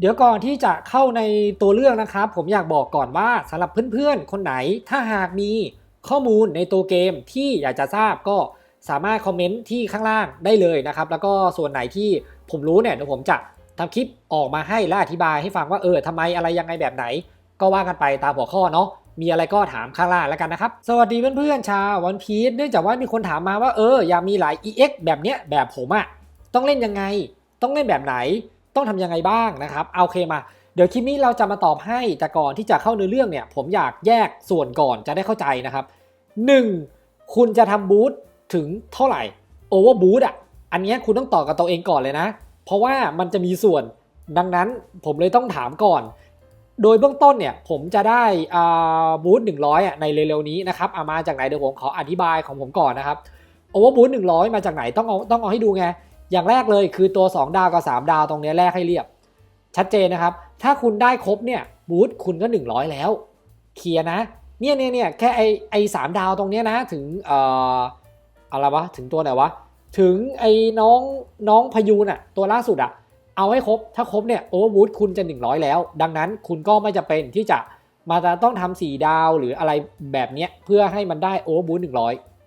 เดี๋ยวก่อนที่จะเข้าในตัวเรื่องนะครับ ผมอยากบอกก่อนว่าสำหรับเพื่อนๆ คนไหนถ้าหากมีข้อมูลในตัวเกมที่อยากจะทราบก็สามารถคอมเมนต์ที่ข้างล่างได้เลยนะครับ แล้วก็ส่วนไหนที่ผมรู้เนี่ยเดี๋ยวผมจะทำคลิปออกมาให้และอธิบายให้ฟังว่าเออทำไมอะไรยังไงแบบไหน ก็ว่ากันไปตามหัวข้อเนาะมีอะไรก็ถามข้างล่างแล้วกันนะครับ สวัสดีเพื่อนๆชาววันพีชเนื่องจากว่ามีคนถามมาว่าเอออยากมีหลาย EX แบบเนี้ยแบบผมอะต้องเล่นยังไง ต้องเล่นแบบไหน ต้องทำยังไงบ้างนะครับเอาโอเคมา เดี๋ยวคลิปนี้เราจะมาตอบให้แต่ก่อนที่จะเข้าเนื้อเรื่องเนี่ย ผมอยากแยกส่วนก่อนจะได้เข้าใจนะครับ 1. คุณจะทำบูธถึงเท่าไหร่โอเวอร์บูธอะอันนี้คุณต้องต่อกับตัวเองก่อนเลยนะ เพราะว่ามันจะมีส่วนดังนั้นผมเลยต้องถามก่อน โดยเบื้องต้นเนี่ยผมจะได้อ่าบูธ100อะในเร็วๆนี้นะครับเอามาจากไหนเดี๋ยวผมขออธิบายของผมก่อนนะครับโอเวอร์บูธ100 มาจากไหนต้องเอาต้องเอาให้ดูไง อย่างแรกเลยคือตัว 2 ดาวกับ 3 ดาวตรงนี้แรกให้เรียบ ชัดเจนนะครับ ถ้าคุณได้ครบเนี่ยบูธคุณก็ 100 แล้ว เคลียร์นะ เนี่ยเนี่ยเนี่ยแค่ไอไอสามดาวตรงนี้นะถึงเอ่ออะไรวะถึงตัวไหนวะถึงไอ้น้องน้องพยูนอะตัวล่าสุดอะเอาให้ครบ ถ้าครบเนี่ยโอเวอร์บูทคุณจะ 100 แล้ว ดังนั้นคุณก็ไม่จะเป็นที่จะมาจะต้องทำสี่ดาวหรืออะไรแบบเนี้ยเพื่อให้มันได้โอเวอร์บูท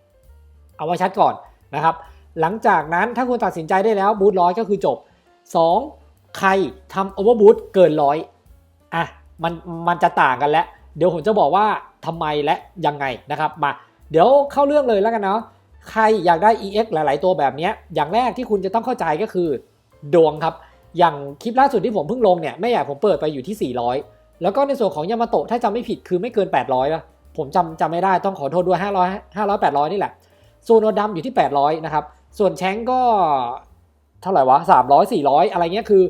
100 เอาไว้ชัดก่อนนะครับ หลังจากนั้นถ้าคุณตัดสินใจได้แล้วบูทร้อยก็คือจบ 2. ใครทำโอเวอร์บูทเกินร้อยอะมันมันจะต่างกันแล้ว เดี๋ยวผมจะบอกว่าทำไมและยังไงนะครับมาเดี๋ยวเข้าเรื่องเลยแล้วกันเนาะใครอยากได้ EX หลาย ๆ ตัวแบบนี้อย่างแรกที่คุณจะต้องเข้าใจก็คือ ดวงครับ อย่างคลิปล่าสุดที่ผมเพิ่งลงเนี่ยแม่ใหญ่ผมเปิดไปอยู่ที่ 400 แล้วก็ในส่วนของยามาโตะถ้าจำไม่ผิดคือไม่เกิน 800นะผมจำจำไม่ได้ต้องขอโทษด้วย 500 500 800 นี่แหละโซโนดำอยู่ที่ 800 นะครับ ส่วนแชงก็เท่าไหร่วะ300 400อยอะไรเงี้ยคือ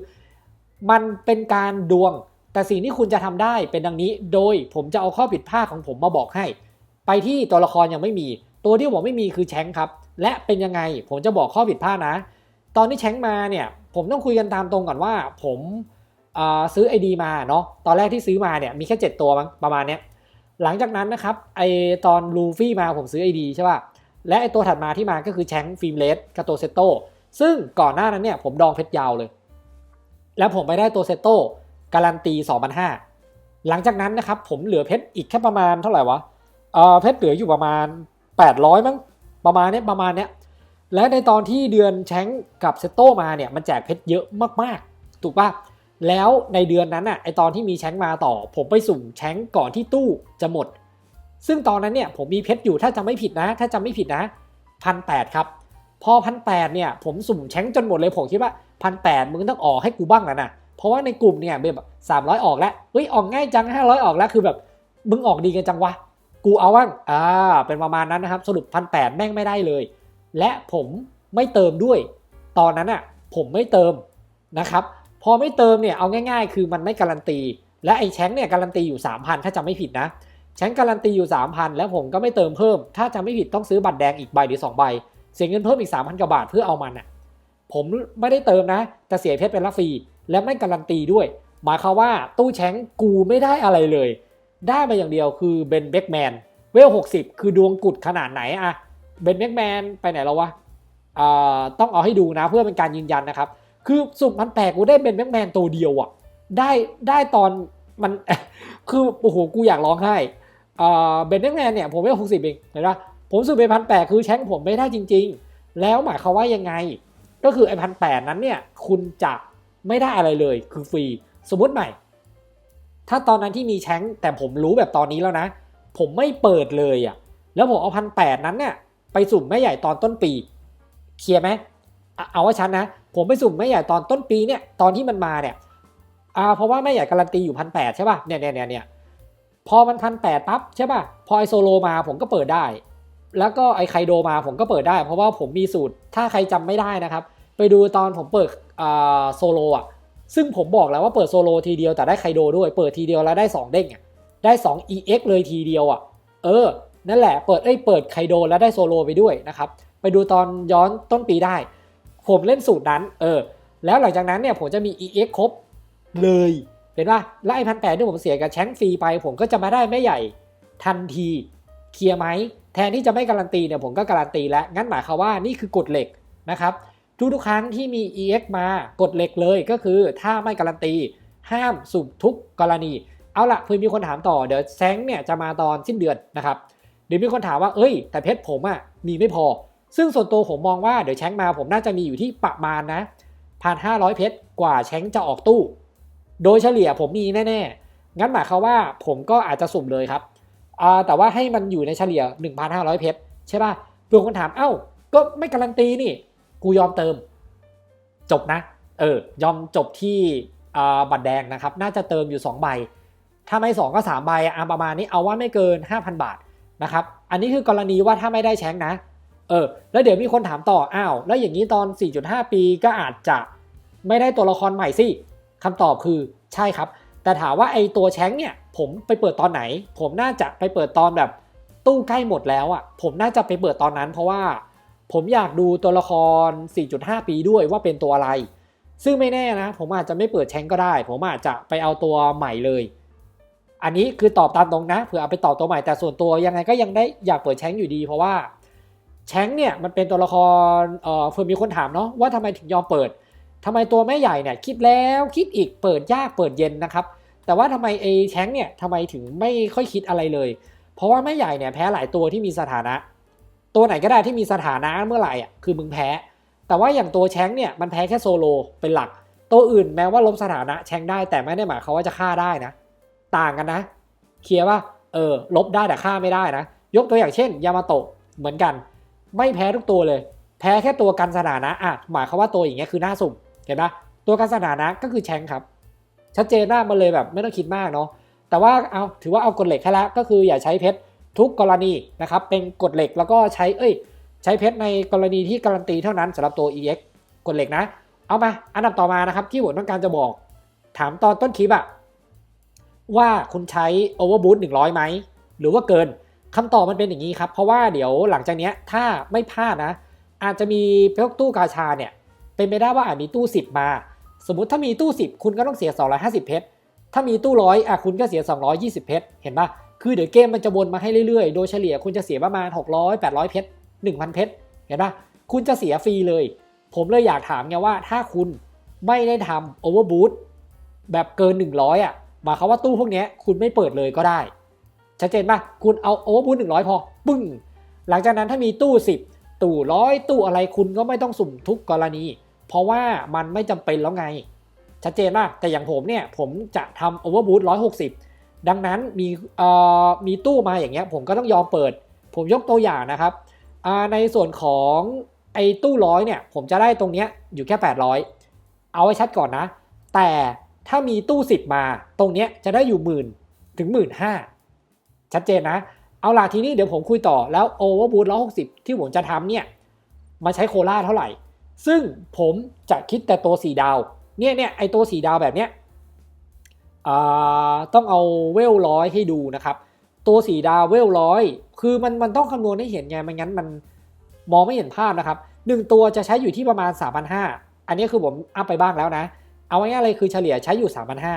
มันเป็นการดวง แต่สิ่งที่คุณจะทำได้เป็นดังนี้ โดยผมจะเอาข้อผิดพลาดของผมมาบอกให้ ไปที่ตัวละครยังไม่มี ตัวที่ผมไม่มีคือแชงครับ และเป็นยังไงผมจะบอกข้อผิดพลาดนะ ตอนที่แชงมาเนี่ยผมต้องคุยกันตามตรงก่อนว่าผมาซื้อ ID มาเนาะตอนแรกที่ซื้อมาเนี่ยมีแค่ 7 ตัวมั้งประมาณเนี้ยหลังจากนั้นนะครับไอตอนลูฟี่มาผมซื้อ ID ใช่ป่ะ และไอตัวถัดมาที่มาก็คือแชงฟิล์มเลสกับตัวเซโตซึ่งก่อนหน้านั้นเนี่ยผมดองเพชรยาวเลย แล้วผมไปได้ตัวเซโตการันตี2,500หลังจากนั้นนะครับผมเหลือเพชรอีกแค่ประมาณเท่าไหร่วะเออเพชรเหลืออยู่ประมาณ 800 มั้งประมาณเนี้ยประมาณเนี้ยและในตอนที่เดือนแชงกับเซโตมาเนี่ยมันแจกเพชรเยอะมากๆ ถูกปะแล้วในเดือนนั้นอะไอตอนที่มีแชงมาต่อ ผมไปสุ่มแชงก่อนที่ตู้จะหมด ซึ่งตอนนั้นเนี่ยผมมีเพชรอยู่ถ้าจำไม่ผิดนะ ถ้าจำไม่ผิดนะพันแครับ พอพันแเนี่ยผมสุ่มแชงจนหมดเลยผมคิดว่าพันแมึงต้องออกให้กูบ้างแล้วนะเพราะว่าในกลุ่มเนี่ยแบบสามร้อยออกแล้วเฮ้ยออกง่ายจังห้าร้อยออกแล้วคือแบบมึงออกดีกันจังวะกูเอาบ้างอ่าเป็นประมาณนั้นนะครับ สรุปพันแแม่งไม่ได้เลย และผมไม่เติมด้วย ตอนนั้นอะผมไม่เติมนะครับพอไม่เติมเนี่ยเอาง่าย ๆ คือมันไม่การันตี และไอ้แชงเนี่ยการันตีอยู่ 3,000 ถ้าจำไม่ผิดนะ แชงการันตีอยู่ 3,000 แล้วผมก็ไม่เติมเพิ่ม ถ้าจำไม่ผิดต้องซื้อบัตรแดงอีกใบหรือ 2 ใบ เสียเงินเพิ่มอีก 3,000 กว่าบาทเพื่อเอามันอะ ผมไม่ได้เติมนะ แต่เสียเพชรเป็นละฟรี และไม่การันตีด้วย หมายความว่าตู้แชงกูไม่ได้อะไรเลย ได้มาอย่างเดียวคือเบนเบกแมนเวล 60 คือดวงกุดขนาดไหนอะเบนเบกแมนไปไหนแล้ววะอ่าต้องเอาให้ดูนะเพื่อเป็นการยืนยันนะครับ คือสุ่มพันแปลกกูได้เบนเบกแมนตัวเดียวอะได้ได้ตอนมัน คือโอ้โหกูอยากร้องไห้ เบนเบกแมนเนี่ยผมไม่เวล60เองเห็นปะผมสุ่มไปพันแปดคือแชงผมไม่ได้จริง ๆ แล้วหมายความว่ายังไง ก็คือไอ้พันแปดนั้นเนี่ยคุณจะไม่ได้อะไรเลยคือฟรี สมมติใหม่ ถ้าตอนนั้นที่มีแชงแต่ผมรู้แบบตอนนี้แล้วนะ ผมไม่เปิดเลยอะ่ะแล้วผมเอาพันแปดนั้นเนี่ยไปสุ่มแม่ใหญ่ตอนต้นปี เคลียร์ไหมเอาว่าชัดนะ ผมไปสุ่มแม่ใหญ่ตอนต้นปีเนี่ยตอนที่มันมาเนี่ยอ่าเพราะว่าแม่ใหญ่การันตีอยู่พันแปดใช่ป่ะเนี่ยเนี่ยเนี่ยเนี่ย พอมันพันแปดปั๊บใช่ป่ะ พอไอโซโลมาผมก็เปิดได้ แล้วก็ไอไคโดมาผมก็เปิดได้ เพราะว่าผมมีสูตร ถ้าใครจำไม่ได้นะครับ ไปดูตอนผมเปิดอ่าโซโลอะ ซึ่งผมบอกแล้วว่าเปิดโซโลทีเดียวแต่ได้ไคโดด้วย เปิดทีเดียวแล้วได้ 2 เด้งอะ ได้ 2 EX เลยทีเดียวอะ เออ นั่นแหละ เปิดเอ้ย เปิดไคโดแล้วได้โซโลไปด้วยนะครับ ไปดูตอนย้อนต้นปีได้ ผมเล่นสูตรนั้น เออ แล้วหลังจากนั้นเนี่ยผมจะมี EX ครบเลย เห็นป่ะแล้วไอ้พันแปดที่ผมเสียกับแชงฟรีไป ผมก็จะมาได้ไม่ใหญ่ทันทีเคลียร์ไหมแทนที่จะไม่การันตีเนี่ยผมก็การันตีแล้วงั้นหมายความว่านี่คือกฎเหล็กนะครับทุกๆครั้งที่มี EX มากดเหล็กเลยก็คือถ้าไม่การันตี ห้ามสุ่มทุกกรณี เอาละเพื่อมีคนถามต่อเดี๋ยวแซงเนี่ยจะมาตอนสิ้นเดือนนะครับเดี๋ยวมีคนถามว่าเอ้ย แต่เพชรผมอะ่ะมีไม่พอ ซึ่งส่วนตัวผมมองว่าเดี๋ยวแชงมาผมน่าจะมีอยู่ที่ประมาณนะพันห้าร้อยเพชรกว่าแชงจะออกตู้ โดยเฉลี่ยผมมีแน่ๆ งั้นหมายความว่าผมก็อาจจะสุ่มเลยครับ แต่ว่าให้มันอยู่ในเฉลี่ย 1,500 เพชรใช่ป่ะเพื่อนคนถาม เอ้า ก็ไม่การันตีนี่ กูยอมเติม จบนะ เออ ยอมจบที่บัตรแดงนะครับ น่าจะเติมอยู่ 2 ใบ ถ้าไม่ 2 ก็ 3 ใบอะประมาณนี้ เอาว่าไม่เกิน 5,000 บาทนะครับ อันนี้คือกรณีว่าถ้าไม่ได้แชงนะ เออ แล้วเดี๋ยวมีคนถามต่อ อ้าว แล้วอย่างนี้ตอน 4.5 ปีก็อาจจะไม่ได้ตัวละครใหม่สิ คำตอบคือใช่ครับ แต่ถามว่าไอตัวแชงเนี่ยผมไปเปิดตอนไหน ผมน่าจะไปเปิดตอนแบบตู้ใกล้หมดแล้วอะ่ะผมน่าจะไปเปิดตอนนั้น เพราะว่าผมอยากดูตัวละคร 4.5 ปีด้วยว่าเป็นตัวอะไร ซึ่งไม่แน่นะ ผมอาจจะไม่เปิดแชงก็ได้ ผมอาจจะไปเอาตัวใหม่เลย อันนี้คือตอบตามตรงนะเผื่อเอาไปต่อตัวใหม่แต่ส่วนตัวยังไงก็ยังได้อยากเปิดแชงอยู่ดี เพราะว่าแชงเนี่ยมันเป็นตัวละครเอ่อเผื่อมีคนถามเนาะว่าทำไมถึงยอมเปิด ทำไมตัวแม่ใหญ่เนี่ยคิดแล้วคิดอีกเปิดยากเปิดเย็นนะครับ แต่ว่าทำไมไอ้แชงเนี่ยทำไมถึงไม่ค่อยคิดอะไรเลย เพราะว่าแม่ใหญ่เนี่ยแพ้หลายตัวที่มีสถานะ ตัวไหนก็ได้ที่มีสถานะเมื่อไหร่อะคือมึงแพ้ แต่ว่าอย่างตัวแชงเนี่ยมันแพ้แค่โซโลเป็นหลัก ตัวอื่นแม้ว่าลบสถานะแชงได้แต่ไม่ได้หมายความว่าจะฆ่าได้นะ ต่างกันนะ เคลียร์ว่าเออลบได้แต่ฆ่าไม่ได้นะ ยกตัวอย่างเช่น ยามาโตะเหมือนกัน ไม่แพ้ทุกตัวเลย แพ้แค่ตัวกันสถานะอะหมายความว่าตัวอย่างเงี้ยคือหน้าสุ่ม เห็นปะตัวกันสถานะก็คือแชงครับ ชัดเจนมากมาเลยแบบไม่ต้องคิดมากเนาะแต่ว่าเอาถือว่าเอากฎเหล็กแค่ละก็คืออย่าใช้เพชรทุกกรณีนะครับเป็นกฎเหล็กแล้วก็ใช้เอ้ย ใช้เพชรในกรณีที่การันตีเท่านั้นสำหรับตัว EX กฎเหล็กนะ เอามาอันดับต่อมานะครับที่ผมต้องการจะบอก ถามตอนต้นคลิปอะว่าคุณใช้ Overboot 100ไหมหรือว่าเกินคำตอบมันเป็นอย่างนี้ครับ เพราะว่าเดี๋ยวหลังจากนี้ถ้าไม่พลาดนะ อาจจะมีพวกตู้กาชาเนี่ย เป็นไปได้ว่าอาจมีตู้ 10 มา สมมติถ้ามีตู้ 10 คุณก็ต้องเสีย 250 เพชร ถ้ามีตู้ร้อยอะคุณก็เสีย 220 เพชร เห็นปะคือเดี๋ยวเกมมันจะวนมาให้เรื่อยๆ โดยเฉลี่ยคุณจะเสียประมาณ 600 800 เพชร 1,000 เพชร เห็นปะคุณจะเสียฟรีเลย ผมเลยอยากถามไงว่าถ้าคุณไม่ได้ทำโอเวอร์บูทแบบเกิน 100 อะ หมายความว่าตู้พวกนี้คุณไม่เปิดเลยก็ได้ ชัดเจนปะคุณเอาโอเวอร์บูท100 พอ ปึ้ง หลังจากนั้นถ้ามีตู้ 10 ตู้ร้อยตู้อะไรคุณก็ไม่ต้องสุ่มทุกกรณี เพราะว่ามันไม่จำเป็นแล้วไง ชัดเจนมาแต่อย่างผมเนี่ย ผมจะทำโอเวอร์บูท160ดังนั้นมีเอ่อมีตู้มาอย่างเงี้ย ผมก็ต้องยอมเปิด ผมยกตัวอย่างนะครับอ่าในส่วนของไอ้ตู้ร้อยเนี่ย ผมจะได้ตรงเนี้ยอยู่แค่ 800 เอาไว้ชัดก่อนนะ แต่ถ้ามีตู้ 10 มาตรงเนี้ยจะได้อยู่หมื่นถึงหมื่นห้าชัดเจนนะ เอาล่ะทีนี้เดี๋ยวผมคุยต่อแล้วโอเวอร์บูท160ที่ผมจะทำเนี่ยมาใช้โคราเท่าไหร่ ซึ่งผมจะคิดแต่ตัว4ดาว เนี่ยเนี่ยไอตัว4ดาวแบบเนี้ยต้องเอาเวลร้อยให้ดูนะครับ ตัว4ดาวเวลร้อยคือมันมันต้องคำนวณให้เห็นไงไม่งั้นมันมองไม่เห็นภาพนะครับ 1 ตัวจะใช้อยู่ที่ประมาณ 3,500 อันนี้คือผมอัพไปบ้างแล้วนะ เอาง่ายๆเลยคือเฉลี่ยใช้อยู่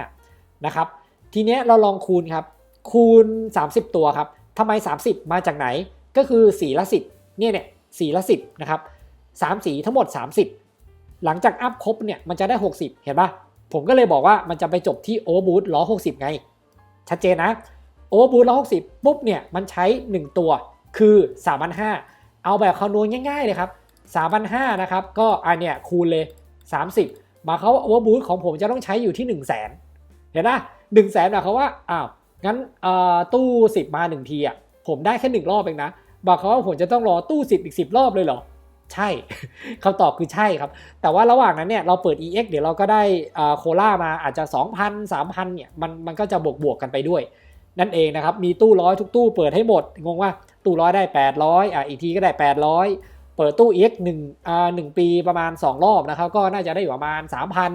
3,500 นะครับ ทีเนี้ยเราลองคูณครับ คูณ 30 ตัวครับทำไม 30 มาจากไหน ก็คือสีละ10เนี่ยเนี่ยสีละ10นะครับ 3 สีทั้งหมด 30 หลังจากอัพครบเนี่ยมันจะได้ 60 เห็นปะผมก็เลยบอกว่ามันจะไปจบที่โอเวอร์บูทล้อ60 ไง ชัดเจนนะโอเวอร์บูทล้อ60 ปุ๊บเนี่ยมันใช้ 1 ตัวคือ3,500เอาแบบคำนวณง่าย ๆ เลยครับ3,500นะครับก็อันเนี้ยคูณเลย 30 มาเขาว่าโอเวอร์บูทของผมจะต้องใช้อยู่ที่ 1 0 0 0 0แสนเห็นนะ1 0 0 0 0แสนหมายความว่าอ้าวงั้นตู้ 10 มา 1 ทีอะผมได้แค่ 1 รอบเองนะบอกเขาว่าผมจะต้องรอตู้ 10 อีก 10 รอบเลยเหรอ ใช่คำตอบคือใช่ครับ แต่ว่าระหว่างนั้นเนี่ยเราเปิด EX เดี๋ยวเราก็ได้โคล่ามาอาจจะ 2,000 3,000เนี่ยมันมันก็จะบวกบวกกันไปด้วย นั่นเองนะครับ มีตู้ร้อยทุกตู้เปิดให้หมด งงว่าตู้ร้อยได้ 800อะอีกทีก็ได้ 800 เปิดตู้ EX 1อ่า1ปีประมาณ 2 รอบนะครับก็น่าจะได้อยู่ประมาณ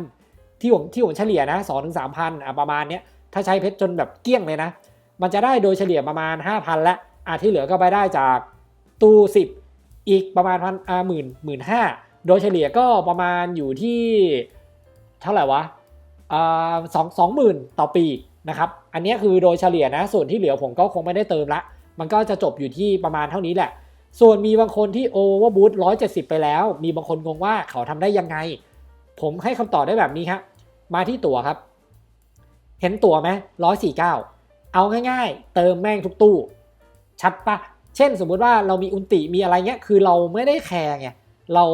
3,000 ที่ผมที่ผมเฉลี่ยนะ2ถึง3,000อะประมาณเนี้ยถ้าใช้เพชรจนแบบเกลี้ยงเลยนะ มันจะได้โดยเฉลี่ยประมาณ 5,000 และอะที่เหลือก็ไปได้จากตู้ 10 อีกประมาณพันอ่าหมื่นหมื่นห้าโดยเฉลี่ยก็ประมาณอยู่ที่เท่าไหร่วะอ่าสองสองหมื่นต่อปีนะครับ อันนี้คือโดยเฉลี่ยนะ ส่วนที่เหลือผมก็คงไม่ได้เติมละ มันก็จะจบอยู่ที่ประมาณเท่านี้แหละ ส่วนมีบางคนที่โอเวอร์บูทร้อยเจ็ดสิบไปแล้ว มีบางคนงงว่าเขาทำได้ยังไง ผมให้คำตอบได้แบบนี้ครับมาที่ตั๋วครับ เห็นตั๋วไหมร้อยสี่เก้าเอาง่าย ๆ เติมแม่งทุกตู้ ชัดปะ เช่นสมมุติว่าเรามีอุนติมีอะไรเงี้ยคือเราไม่ได้แคร์ไงเรา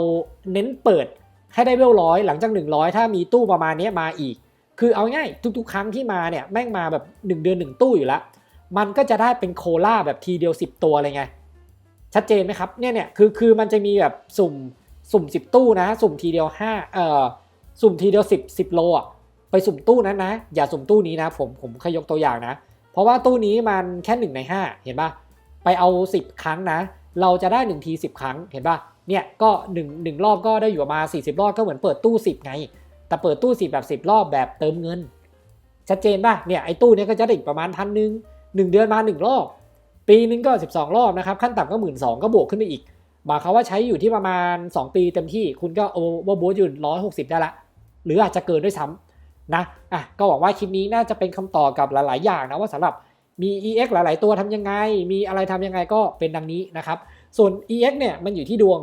เน้นเปิดให้ได้เวลร้อยหลังจาก 100 ถ้ามีตู้ประมาณนี้มาอีก คือเอาง่ายทุกๆ ครั้งที่มาเนี่ยแม่งมาแบบ 1 เดือน 1 ตู้อยู่แล้วมันก็จะได้เป็นโคล่าแบบทีเดียว 10 ตัวเลยไง ชัดเจนไหมครับเนี่ยเนี่ยคือคือมันจะมีแบบสุ่มสุ่ม 10 ตู้นะ สุ่มทีเดียว5เอ่อสุ่มทีเดียว 10 10 โลอะไปสุ่มตู้นั้นนะ อย่าสุ่มตู้นี้นะ ผมผมขยกตัวอย่างนะ เพราะว่าตู้นี้มันแค่1ใน5เห็นปะ ไปเอา 10 ครั้งนะ เราจะได้1ที10 ครั้งเห็นปะเนี่ยก็1 1รอบก็ได้อยู่ประมาณ40 รอบก็เหมือนเปิดตู้ 10 ไง แต่เปิดตู้ 10 แบบ 10 รอบแบบเติมเงิน ชัดเจนป่ะเนี่ยไอ้ตู้เนี้ก็จะได้อีกประมาณพันหนึ่งหนึ่งเดือนมาหนึ่งรอบ ปีนึงก็ 12 รอบนะครับขั้นต่ำก็หมื่นสองก็บวกขึ้นไปอีกหมายความว่าใช้อยู่ที่ประมาณ 2 ปีเต็มที่คุณก็โอเวอร์บูอยู่ร้อยหกสิบได้ละ หรืออาจจะเกินด้วยซ้ำนะอะก็หวังว่าคลิปนี้น่าจะเป็นคำตอบกับหลาย ๆ อย่างนะว่าสำหรับ มี EX หลาย ๆ ตัวทำยังไง มีอะไรทำยังไงก็เป็นดังนี้นะครับ ส่วน EX เนี่ยมันอยู่ที่ดวง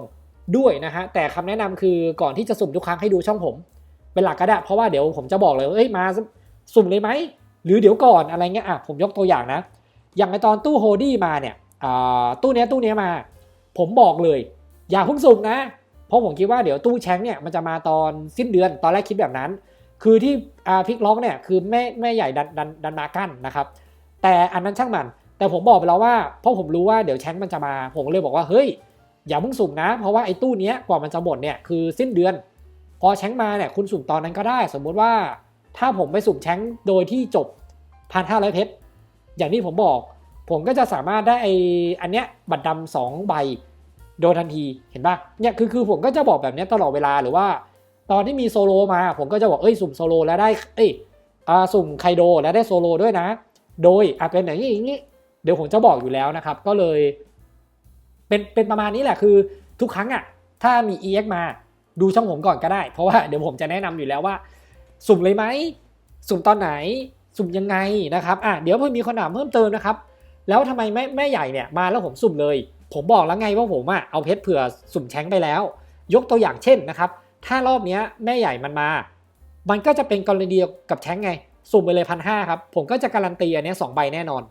ด้วยนะฮะ แต่คำแนะนำคือก่อนที่จะสุ่มทุกครั้งให้ดูช่องผม เป็นหลักก็ได้เพราะว่าเดี๋ยวผมจะบอกเลยเอ้ยมาสุ่มเลยไหม หรือเดี๋ยวก่อนอะไรเงี้ย อะผมยกตัวอย่างนะ อย่างในตอนตู้โฮดี้มาเนี่ยตู้เนี้ยตู้เนี้ยมา ผมบอกเลย อย่าเพิ่งสุ่มนะ เพราะผมคิดว่าเดี๋ยวตู้แชงเนี่ยมันจะมาตอนสิ้นเดือน ตอนแรกคิดแบบนั้น คือที่พลิกล็อกเนี่ยคือแม่แม่ใหญ่ดันดันดันมากั้นนะครับ แต่อันนั้นช่างมัน แต่ผมบอกไปแล้วว่าเพราะผมรู้ว่าเดี๋ยวแชงมันจะมา ผมเลยบอกว่าเฮ้ยอย่าเพิ่งสุ่มนะ เพราะว่าไอ้ตู้นี้กว่ามันจะหมดเนี่ยคือสิ้นเดือน พอแชงมาเนี่ยคุณสุ่มตอนนั้นก็ได้ สมมุติว่า ถ้าผมไปสุ่มแชงโดยที่จบพันห้าร้อยเพชรอย่างที่ผมบอก ผมก็จะสามารถได้ไออันเนี้ยบัตรดำสองใบโดยทันทีเห็นปะเนี่ยคือคือผมก็จะบอกแบบนี้ตลอดเวลาหรือว่า ตอนที่มีโซโลมา ผมก็จะบอกเอ้ยสุ่มโซโลแล้วได้เอ้ยอ่าสุ่มไคโดแล้วได้โซโลด้วยนะ โดยอะเป็นอย่างนี้อย่างนี้เดี๋ยวผมจะบอกอยู่แล้วนะครับ ก็เลย เป็นเป็นประมาณนี้แหละคือ ทุกครั้งอะถ้ามี EX มาดูช่องผมก่อนก็ได้ เพราะว่าเดี๋ยวผมจะแนะนำอยู่แล้วว่า สุ่มเลยไหมสุ่มตอนไหน สุ่มยังไงนะครับอะเดี๋ยวเพิ่มมีคนถามเพิ่มเติมนะครับ แล้วทำไมแม่แม่ใหญ่เนี่ยมาแล้วผมสุ่มเลย ผมบอกแล้วไงว่าผมอะเอาเพชรเผื่อสุ่มแชงไปแล้ว ยกตัวอย่างเช่นนะครับ ถ้ารอบเนี้ยแม่ใหญ่มันมา มันก็จะเป็นกรณีเดียวกับแชงไง สุ่มไปเลยพันห้าครับ ผมก็จะการันตีอันนี้สองใบแน่นอน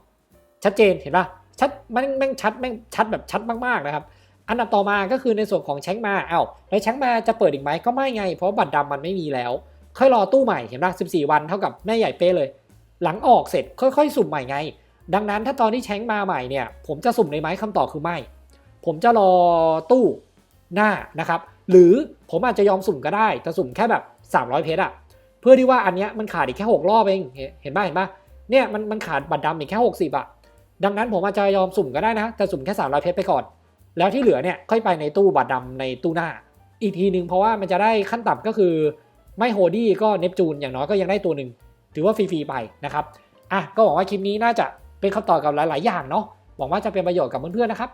ชัดเจนเห็นปะชัดมันแม่งชัดแม่งชัดแบบชัดมากๆนะครับ อันดับต่อมาก็คือในส่วนของแชงมาเอ้าแล้วแชงมาจะเปิดอีกไหมก็ไม่ไง เพราะบัตรดำมันไม่มีแล้ว ค่อยรอตู้ใหม่เห็นปะ14 วันเท่ากับแม่ใหญ่เป้เลย หลังออกเสร็จค่อยๆ สุ่มใหม่ไง ดังนั้นถ้าตอนที่แชงมาใหม่เนี่ยผมจะสุ่มในไหมคำตอบคือไม่ ผมจะรอตู้หน้านะครับ หรือผมอาจจะยอมสุ่มก็ได้แต่สุ่มแค่แบบ 300 เพชรอะ เพื่อที่ว่าอันเนี้ยมันขาดอีกแค่ 6 รอบเองเห็นเห็นป่ะเห็นป่ะเนี่ยมันมันขาดบัตรดำอีกแค่ 60อะดังนั้นผมอาจจะยอมสุ่มก็ได้นะ แต่สุ่มแค่300เพชรไปก่อน แล้วที่เหลือเนี่ยค่อยไปในตู้บัตรดำในตู้หน้า อีกทีหนึ่งเพราะว่ามันจะได้ขั้นต่ำก็คือไม่โฮดี้ก็เนปจูนอย่างน้อยก็ยังได้ตัวหนึ่งถือว่าฟรีๆไปนะครับอะก็หวังว่าคลิปนี้น่าจะเป็นคำตอบกับหลาย ๆ อย่างเนาะหวังว่าจะเป็นประโยชน์กับเพื่อนๆนะครับ